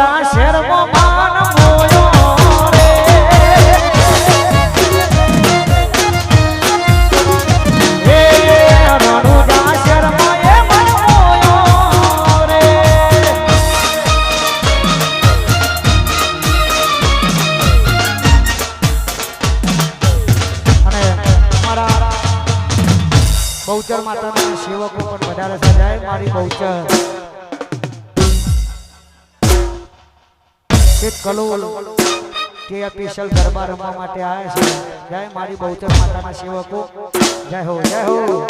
બીજા શહેરમાં માન મોયો બહુચર માતાના સેવકો પણ વધારે સજાય. મારી બહુચર. એક કલોલ. કે સ્પેશિયલ ગરબા રમવા માટે આવે છે. જય મારી બહુચર માતાના સેવકો. જય હો જય હો.